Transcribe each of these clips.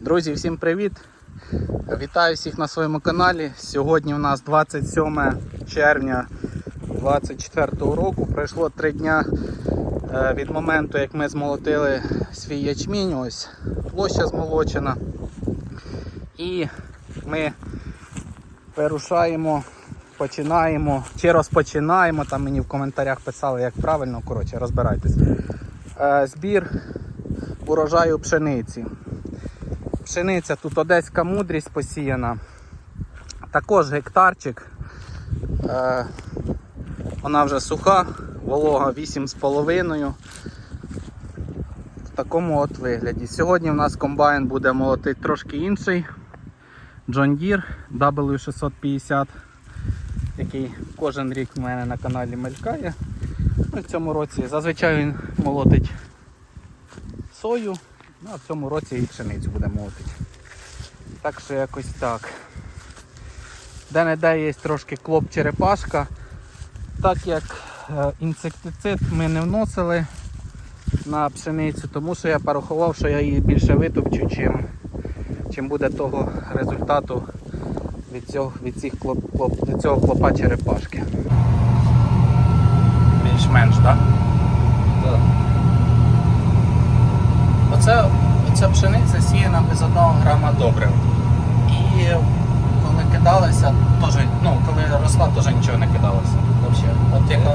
Друзі, всім привіт! Вітаю всіх на своєму каналі. Сьогодні у нас 27 червня 2024 року. Пройшло три дня е, від моменту, як ми змолотили свій ячмінь. Ось площа змолочена. І ми вирушаємо, починаємо чи розпочинаємо. Там мені в коментарях писали, як правильно. Коротше, розбирайтесь. Е, Збір урожаю пшениці. Пшениця тут одеська мудрість посіяна. Також гектарчик. Е, вона вже суха, волога 8,5. В такому от вигляді. Сьогодні в нас комбайн буде молотити трошки інший. John Deere W650, який кожен рік в мене на каналі мелькає. Ну, в цьому році зазвичай він молотить сою, ну а в цьому році і пшеницю буде молотити. Так що якось так. Де-не-де є трошки клоп-черепашка. Так як е, інсектицид ми не вносили на пшеницю, тому що я порахував, що я її більше витопчу, чим, чим буде того результату від цього, від, цих клоп, клоп, від цього клопа черепашки. Більш-менш, так? Так. Оця пшениця сіяна без одного грама добрив. І коли кидалася, теж, ну, коли росла, теж нічого не кидалося. Вообще. От яка,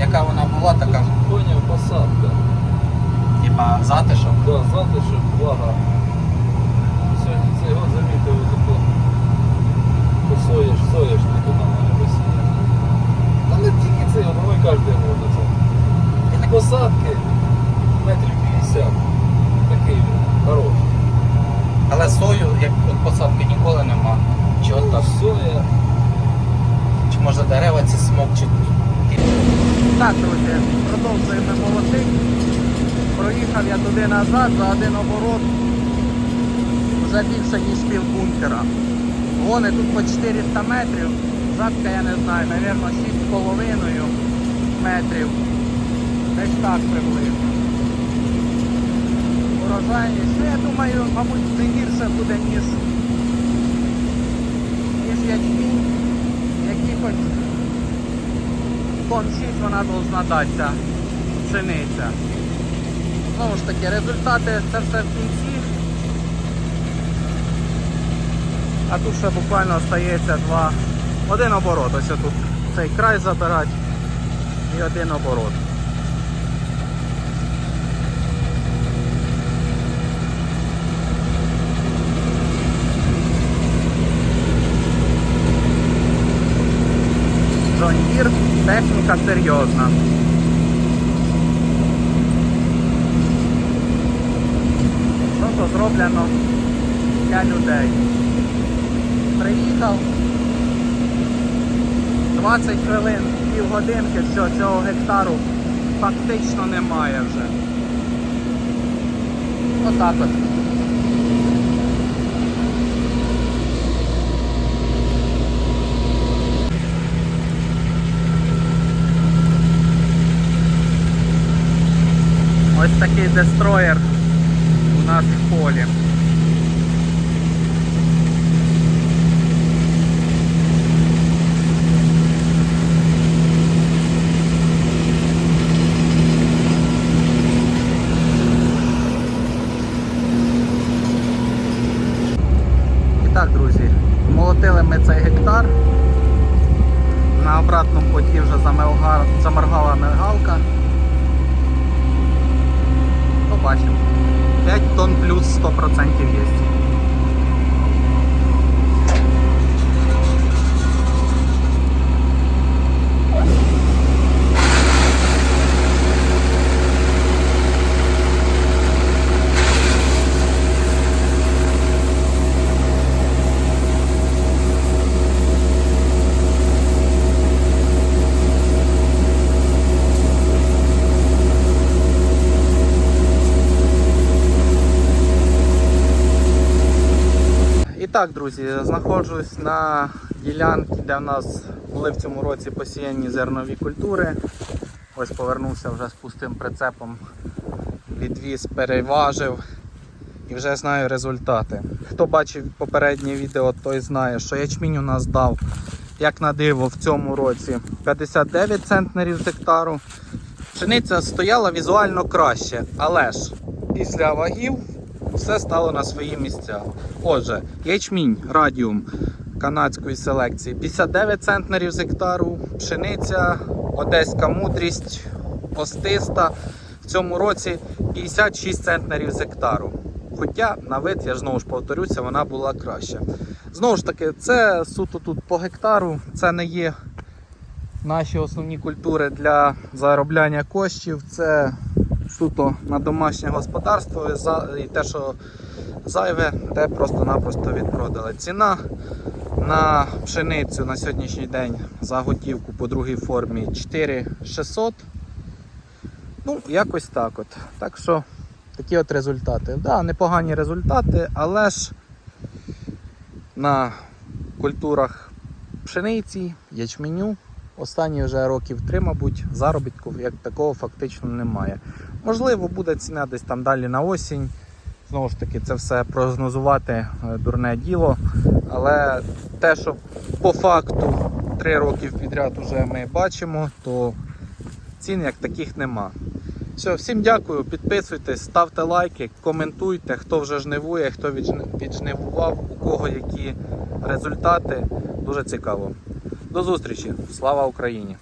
яка вона була, така Поняв посадка. типа затишок. Да, затишок, влага. Сьогодні цей год замітив таку посоєш, соєшнику на мене посіяв. Та не тільки цей, год, воно і кожен год це. Посадки метрів 50. Такий він, хороший. Але сою, як от посадки ніколи нема. Чи от так, Соя. чи може дерева ці смокчуть. Так, друзі, продовжуємо молотити. Проїхав я туди назад за один оборот. Вже більше ніж пів бункера. Гони тут по 400 метрів. Жатка я не знаю, мабуть, 6,5 метрів. Десь так приблизно. Урожайність. Ну, я думаю, мабуть, не гірше буде, ніж, ніж ячмінь. Якихось тонн 6 вона повинна датися пшениця. Знову ж таки, результати це все в кінці. А тут ще буквально остається два. Один оборот. Ось тут цей край забирати і один оборот. Deere, техніка серйозна. Просто зроблено для людей. Приїхав 20 хвилин, півгодинки, все, цього гектару фактично немає вже. Отак от. Ось такий дестроєр у нас в полі. І так, друзі, молотили ми цей гектар. На обратному путі вже заморгала мигалка. Побачимо. 5 тонн плюс 100% є. І так, друзі, знаходжусь на ділянці, де в нас були в цьому році посіяні зернові культури. Ось повернувся вже з пустим прицепом, відвіз, переважив і вже знаю результати. Хто бачив попереднє відео, той знає, що ячмінь у нас дав, як на диво, в цьому році 59 центнерів з гектару. Пшениця стояла візуально краще, але ж після вагів все стало на свої місця. Отже, ячмінь радіум канадської селекції 59 центнерів з гектару, пшениця, одеська мудрість, остиста в цьому році 56 центнерів з гектару. Хоча на вид, я ж знову ж повторюся, вона була краща. Знову ж таки, це суто тут по гектару, це не є наші основні культури для заробляння коштів. Це суто на домашнє господарство і те, що зайве, те просто-напросто відпродали. Ціна на пшеницю на сьогоднішній день за готівку по другій формі 4600. Ну, якось так от. Так що такі от результати. Да, непогані результати, але ж на культурах пшениці, ячменю останні вже років три, мабуть, заробітку як такого фактично немає. Можливо, буде ціна десь там далі на осінь. Знову ж таки, це все прогнозувати е, дурне діло. Але те, що по факту три роки підряд вже ми бачимо, то цін як таких нема. Все, всім дякую, підписуйтесь, ставте лайки, коментуйте, хто вже жнивує, хто віджни- віджнивував, у кого які результати. Дуже цікаво. До зустрічі! Слава Україні!